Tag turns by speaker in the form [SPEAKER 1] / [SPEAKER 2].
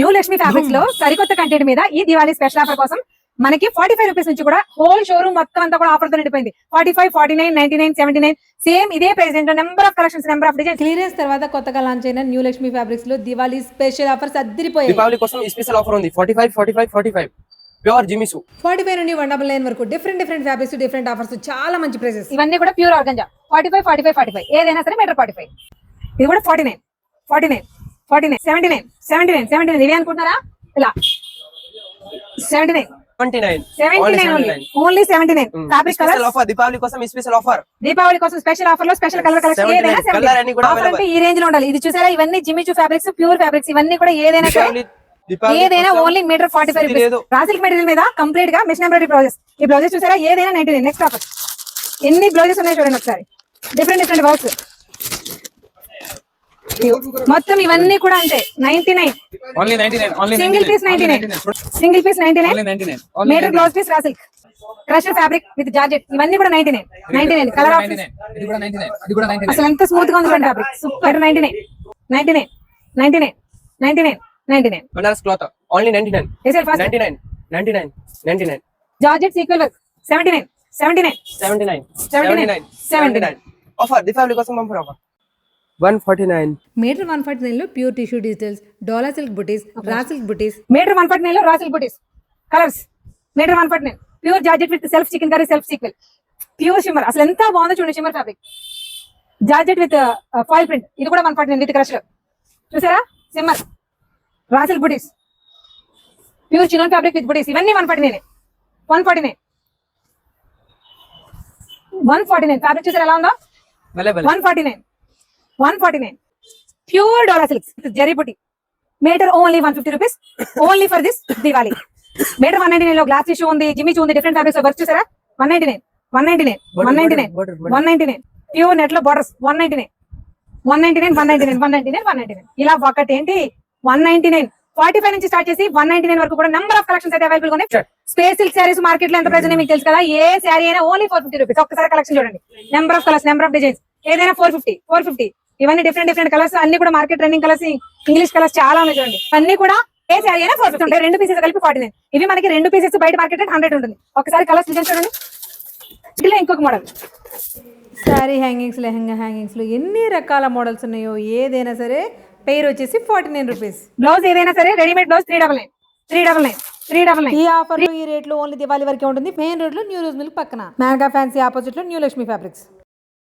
[SPEAKER 1] New Lakshmi ఫ్యాబ్రిక్స్లో సరికొత్త content మీద ఈ దివాళీ స్పెషల్ ఆఫర్ కోసం మనకి ఫార్టీ ఫైవ్ రూపీస్ నుంచి కూడా హోల్ షోరూమ్ మొత్తం అంతా కూడా ఆఫర్తో నిండిపోయింది. Forty five forty nine ninety nine seventy nine same ఇదే price number of collections number of design
[SPEAKER 2] clearance తర్వాత కొత్తగా లాంచ్ అయిన న్యూ లక్ష్మి ఫ్యాబ్రిక్స్లో దివాళీ స్పెషల్ ఆఫర్స్ అద్దరిపోయాయి.
[SPEAKER 3] దీపావళి కోసం స్పెషల్ ఆఫర్ ఉంది. Forty five forty five forty five pure జిమిసు
[SPEAKER 2] forty five నుండి one double nine వరకు different different fabrics different offers చాలా మంచి ప్రైసెస్
[SPEAKER 1] ఇవన్నీ కూడా pure organza forty five forty five forty five ఏదైనా సరే మీటర్ ఫార్టీ ఫైవ్ ఇది కూడా forty nine forty nine forty nine seventy nine seventy nine seventy nine. ఇవి అనుకుంటున్నారా? ఇలా. Seventy nine. Only seventy nine. Fabric colour
[SPEAKER 3] offer Deepavali కోసం special offer
[SPEAKER 1] Deepavali కోసం special ఆఫర్లో స్పెషల్ కలర్ కలెక్షన్
[SPEAKER 3] 79
[SPEAKER 1] ఏదైనా
[SPEAKER 3] Colour అన్ని కూడా
[SPEAKER 1] ఆఫర్ అంటే
[SPEAKER 3] available.
[SPEAKER 1] ఈ రేంజ్లో ఉండాలి. ఇది చూసారా? ఇవన్నీ జిమ్మిచూ ఫ్యాబ్రిక్స్ ప్యూర్ ఫ్యాబ్రిక్స్ ఇవన్నీ కూడా ఏదైనా ఏదైనా only metre forty five. Rupees material మీద కంప్లీట్గా మిషన్ ఎంబ్రాయిడరీ బ్లౌజెస్ ఈ బ్లౌజెస్ చూసారా? ఏదైనా నైన్టీ నైన్ నెక్స్ట్ ఆఫర్ ఎన్ని బ్లౌజెస్ ఉన్నాయి చూడండి ఒకసారి. డిఫరెంట్ డిఫరెంట్ వర్క్స్ మొత్తం ఇవన్నీ కూడా అంతే. Ninety nine
[SPEAKER 4] Only 99. Only
[SPEAKER 1] single
[SPEAKER 4] 99.
[SPEAKER 1] Piece ninety nine
[SPEAKER 4] 99.
[SPEAKER 1] Single piece ninety nine
[SPEAKER 4] 99. Only
[SPEAKER 1] metre
[SPEAKER 4] 99.
[SPEAKER 1] Blouse piece raw silk crusher fabric with georgette ఇవన్నీ కూడా ninety nine ninety nine colour of
[SPEAKER 4] 99. ఇది కూడా 99. అది కూడా 99.
[SPEAKER 1] అసలు ఎంత స్మూత్గా ఉంది fabric super ninety nine ninety nine ninety nine ninety nine ninety nine
[SPEAKER 3] cloth only ninety nine ninety nine ninety nine ninety nine
[SPEAKER 1] georgette sequel work seventy nine seventy nine
[SPEAKER 3] seventy nine
[SPEAKER 1] 79.
[SPEAKER 3] Seventy nine seventy nine offer Deepavali కోసం bumper offer one forty nine.
[SPEAKER 2] Metre one forty నైన్లో pure tissue digitals డోలా silk బుటీస్ raw silk బుటీస్.
[SPEAKER 1] Metre one forty నైన్లో raw silk buttis. Colours metre one forty nine. Pure georgette with self chikankari self sequel pure shimmer అసలు ఎంత బాగుందో చూడండి shimmer fabric georgette with foil print ఇది కూడా one forty nine with crush చూసారా? Shimmer రాసిల్ buttis. Pure chinon fabric with బుటీస్ ఇవన్నీ one forty nine one forty nine. One forty nine. Fabric చూసారా ఎలా ఉందో? One forty nine. One forty nine pure డోలా silks zari బుట్టి metre only one fifty rupees only for this Diwali metre one ninety నైన్లో glass tissue ఉంది జిమ్మి ఉంది different fabrics work చూసారా? One ninety nine one ninety nine one ninety nine. One ninety nine pure నెట్లో borders one ninety nine one ninety nine one ninety nine one ninety nine one ninety nine ఇలా ఒకటి ఏంటి? One ninety nine forty five నుంచి start చేసి one ninety nine వరకు కూడా number of collections అయితే available ఉన్నాయి. స్పేస్ సిల్క్ శారీస్ మార్కెట్లో ఎంత ప్రైస్ మీకు తెలుసు కదా? ఏ శారీ అయినా ఓన్లీ ఫోర్ ఫిఫ్టీ రూపీస్ ఒక్కసారి కలెక్షన్ చూడండి. Number of colours number of designs ఏదైనా ఫోర్ ఫిఫ్టీ ఫోర్ ఫిఫ్టీ ఇవన్నీ డిఫరెంట్ డిఫరెంట్ కలర్స్ అన్ని కూడా market running colours English colours చాలా ఉన్నాయి చూడండి. అన్ని కూడా ఏ శారీ అయినా ఫోర్ ఫిఫ్టీ ఉంటాయి. రెండు పీసెస్ కలిపి ఫార్టీ నైన్ ఇవి మనకి రెండు పీసెస్ బయట మార్కెట్ రేట్ హండ్రెడ్ ఉంటుంది. ఒకసారి కలర్స్ డిజైన్ చూడండి. ఇట్లా ఇంకొక మోడల్
[SPEAKER 2] శారీ హ్యాంగింగ్స్ లెహంగా హ్యాంగింగ్స్లో ఎన్ని రకాల మోడల్స్ ఉన్నాయో ఏదైనా సరే పేరు వచ్చేసి ఫార్టీ నైన్ రూపీస్
[SPEAKER 1] బ్లౌజ్ ఏదైనా సరే readymade blouse three double nine three double nine three double nine
[SPEAKER 2] ఈ ఆఫర్ ఈ రేట్లో ఓన్లీ దివాళీ వరకే ఉంటుంది. మెయిన్ రోడ్లో న్యూ రోజ్ మిల్క్ పక్కన. మ్యాంగా ఫ్యాన్సీ ఆపోజిట్లో న్యూ లక్ష్మి ఫ్యాబ్రిక్స్